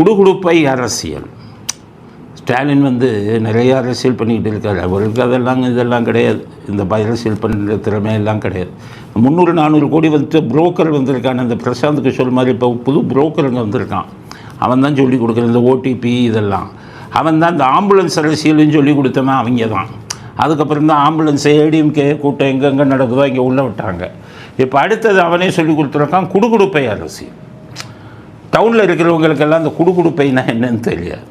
குடுகுடுப்பை அரசியல். ஸ்டாலின் வந்து நிறைய அரசியல் பண்ணிக்கிட்டு இருக்காரு. அவருக்கு அதெல்லாம் இதெல்லாம் கிடையாது. இந்த அரசியல் பண்ணுற திறமை எல்லாம் கிடையாது. முந்நூறு நானூறு கோடி வந்துட்டு புரோக்கர் வந்திருக்கான் அந்த பிரசாந்த் கிஷோர் மாதிரி இப்போ புது புரோக்கருங்க வந்திருக்கான். அவன் தான் சொல்லி கொடுக்குற இந்த ஓடிபி இதெல்லாம். அவன் தான் இந்த ஆம்புலன்ஸ் அரசியல்னு சொல்லி கொடுத்தவன் அவங்க தான். அதுக்கப்புறம் தான் ஆம்புலன்ஸ் ஏடிஎம்கே கூட்டம் எங்கெங்கே நடக்குதோ இங்கே உள்ள விட்டாங்க. இப்போ அடுத்தது அவனே சொல்லி கொடுத்துருக்கான் குடுகுடுப்பை அரசியல். டவுனில் இருக்கிறவங்களுக்கெல்லாம் அந்த குடுகுடுப்பைனா என்னன்னு தெரியாது.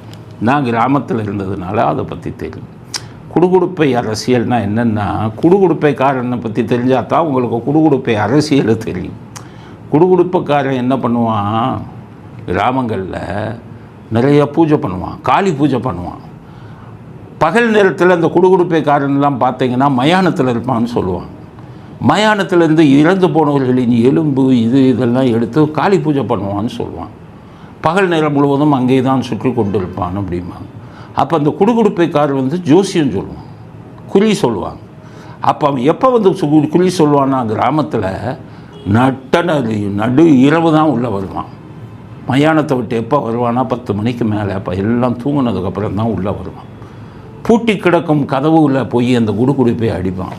நான் கிராமத்தில் இருந்ததுனால அதை பற்றி தெரியும். குடுகுடுப்பை அரசியல்னால் என்னென்னா குடுகுடுப்பைக்காரனை பற்றி தெரிஞ்சால் தான் உங்களுக்கு குடுகுடுப்பை அரசியல் தெரியும். குடுகுடுப்பைக்காரன் என்ன பண்ணுவான்? கிராமங்களில் நிறைய பூஜை பண்ணுவான் காளி பூஜை பண்ணுவான். பகல் நேரத்தில் அந்த குடுகுடுப்பைக்காரன்லாம் பார்த்தீங்கன்னா மயானத்தில் இருப்பான்னு சொல்லுவான் மயானத்திலேருந்து இறந்து போனவர்களின் எலும்பு இது இதெல்லாம் எடுத்து காளி பூஜை பண்ணுவான்னு சொல்லுவான் பகல் நேரம் முழுவதும் அங்கே தான் சுற்றி கொண்டு இருப்பான் அப்படிம்பாங்க. அப்போ அந்த குடுகுடுப்பைக்கார் வந்து ஜோசியம் சொல்லுவான். குறி சொல்லுவாங்க. அப்போ அவன் எப்போ வந்து சு- குறி சொல்லுவான்னா கிராமத்தில் நட்ட நடு நடு இரவு தான் உள்ளே வருவான். மயானத்தை விட்டு எப்போ வருவானா பத்து மணிக்கு மேலே அப்போ எல்லாம் தூங்கினதுக்கப்புறம் தான் உள்ளே வருவான். பூட்டி கிடக்கும் கதவுல போய் அந்த குடுகுடுப்பை அடிப்பான்.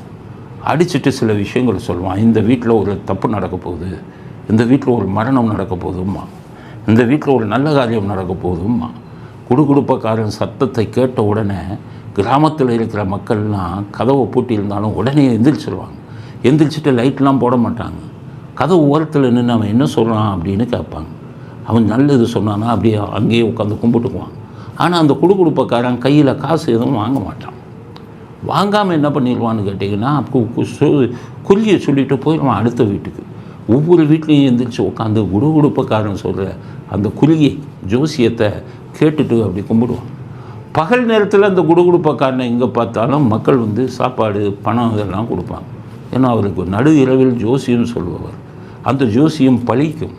அடிச்சுட்டு சில விஷயங்கள் சொல்லுவான். இந்த வீட்டில் ஒரு தப்பு நடக்க போகுது இந்த வீட்டில் ஒரு மரணம் நடக்க போகுதும்மா இந்த வீட்டில் ஒரு நல்ல காரியம் நடக்க போகுதும்மா குடுகுடுப்பக்காரன் சத்தத்தை கேட்ட உடனே கிராமத்தில் இருக்கிற மக்கள்லாம் கதவை பூட்டி இருந்தாலும் உடனே எந்திரிச்சிருவாங்க. எந்திரிச்சிட்டு லைட்லாம் போட மாட்டாங்க. கதவு ஓரத்தில் நின்று அவன் என்ன சொல்கிறான் அப்படின்னு கேட்பாங்க. அவன் நல்லது சொன்னானா அப்படியே அங்கேயே உட்காந்து கும்பிட்டுக்குவான். ஆனால் அந்த குடுகுடுப்பக்காரன் கையில் காசு எதுவும் வாங்க மாட்டான். வாங்காமல் என்ன பண்ணிடுவான்னு கேட்டிங்கன்னா கு- கு- சொல்லிட்டு போயிடுவான் அடுத்த வீட்டுக்கு. ஒவ்வொரு வீட்லேயும் எழுந்திரிச்சு உட்காந்து குடுகுடுப்பக்காரன் சொல்கிற அந்த குறுகி ஜோசியத்தை கேட்டுட்டு அப்படி கும்பிடுவான். பகல் நேரத்தில் அந்த குடுகுடுப்பக்காரனை எங்கே பார்த்தாலும் மக்கள் வந்து சாப்பாடு பணம் இதெல்லாம் கொடுப்பாங்க. ஏன்னா அவருக்கு நடு இரவில் ஜோசியம் சொல்லுவார் அந்த ஜோசியம் பழிக்கும்.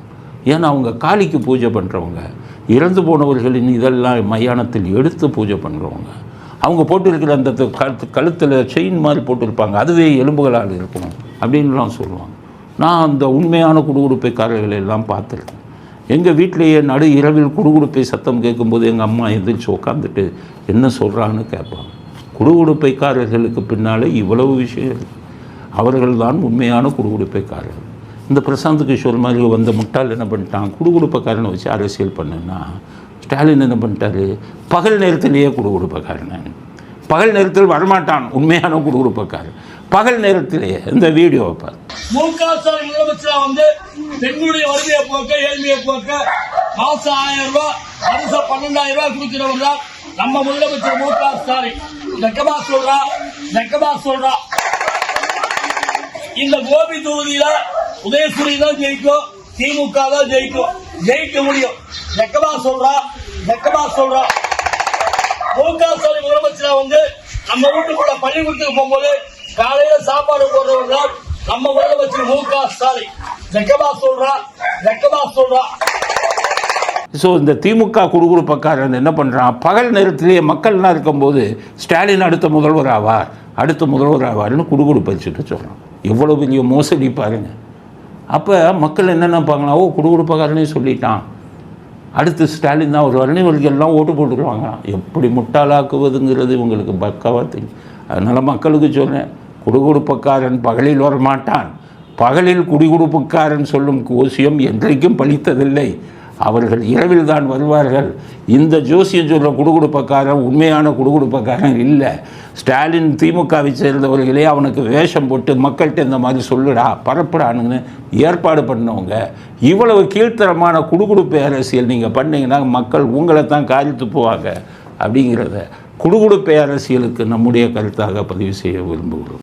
ஏன்னா அவங்க காளிக்கு பூஜை பண்ணுறவங்க இறந்து போனவர்களின் இதெல்லாம் மயானத்தில் எடுத்து பூஜை பண்ணுறவங்க அவங்க போட்டிருக்கிற அந்த கழுத்து கழுத்தில் செயின் மாதிரி போட்டிருப்பாங்க. அதுவே எலும்புகளால் இருக்கும். அப்படின்லாம் சொல்லுவாங்க. நான் அந்த உண்மையான குடுகுடுப்பைக்காரர்களை எல்லாம் பார்த்துருக்கேன். எங்கள் வீட்டிலேயே நடு இரவில் குடுகுடுப்பை சத்தம் கேட்கும்போது எங்கள் அம்மா எந்திரிச்சு உட்காந்துட்டு என்ன சொல்கிறான்னு கேட்பாங்க. குடுகுடுப்பைக்காரர்களுக்கு பின்னாலே இவ்வளவு விஷயம் இருக்கு. அவர்கள் தான் உண்மையான குடுகுடுப்பைக்காரர்கள். இந்த பிரசாந்த் கிஷோர் மாதிரி வந்த முட்டாள் என்ன பண்ணிட்டான்? குடுகுடுப்பைக்காரனை வச்சு அரசியல் பண்ணுன்னா ஸ்டாலின் என்ன பண்ணிட்டாரு? பகல் நேரத்திலேயே குடுகுடுப்பைக்காரன். பகல் நேரத்தில் வரமாட்டான். உண்மையான குடுகுடுப்பைக்காரன். பகல் நேரத்திலேயே இந்த வீடியோவை பாரு. மு க ஸ்டாலின் முதலமைச்சரா வந்து பெண்களுடைய வறுமையை போக்க ஏழ்மையை போக்க மாசம் ஆயிரம் ரூபாய் வருஷம் பன்னெண்டாயிரம் ரூபாய் கொடுக்கிறவர் தான் நம்ம முதலமைச்சர் மு க ஸ்டாலின் வெக்கமா சொல்றா வெக்கமா சொல்றா. இந்த கோபி தொகுதியில உதயசூரி தான் ஜெயிக்கும் திமுக தான் ஜெயிக்கும். ஜெயிக்க முடியும். வெக்கமா சொல்றா வெக்கமா சொல்றா. மு க ஸ்டாலின் முதலமைச்சரா வந்து நம்ம வீட்டுக்குள்ள பள்ளிக்கூடத்துக்கு போகும்போது காலையில சாப்பாடு போடுறவங்க நம்ம முதலமைச்சர் மு க ஸ்டாலின். வெக்கமா சொல்றா வெக்கமா சொல்றா. ஸோ இந்த திமுக குடுகுடுப்பக்காரன் என்ன பண்ணுறான் பகல் நேரத்திலேயே மக்கள்லாம் இருக்கும்போது ஸ்டாலின் அடுத்த முதல்வர் ஆவார் அடுத்த முதல்வர் ஆவார்னு குடுகுடுப்படிச்சுட்டு சொல்கிறான் எவ்வளோ பெரிய மோசடி பாருங்க. அப்போ மக்கள் என்ன நினைப்பாங்களா ஓ குடுகுடுப்பக்காரனே சொல்லிட்டான். அடுத்து ஸ்டாலின் தான் வருவார்னு இவங்களுக்கு எல்லாம் ஓட்டு போட்டுருவாங்க எப்படி முட்டாளாக்குவதுங்கிறது இவங்களுக்கு பக்காவாக தெரியும். அதனால் மக்களுக்கு சொல்கிறேன் குடுகுடுப்பக்காரன் பகலில் வரமாட்டான். பகலில் குடிகுடுப்புக்காரன் சொல்லும் கோஷியம் என்றைக்கும் பழித்ததில்லை. அவர்கள் இரவில் தான் வருவார்கள். இந்த ஜோசியம் சொல்கிற குடுகுடுப்பக்காரன் உண்மையான குடுகுடுப்பக்காரன் இல்லை. ஸ்டாலின் திமுகவை சேர்ந்தவர்களே அவனுக்கு வேஷம் போட்டு மக்கள்கிட்ட இந்த மாதிரி சொல்லுடா பரப்புடானுன்னு ஏற்பாடு பண்ணவங்க. இவ்வளவு கீழ்த்தரமான குடுகுடுப்பு அரசியல் நீங்கள் பண்ணீங்கன்னா மக்கள் உங்களை தான் காரித்து போவாங்க அப்படிங்கிறத குடுகுடுப்பு அரசியலுக்கு நம்முடைய கருத்தாக பதிவு செய்ய விரும்புகிறோம்.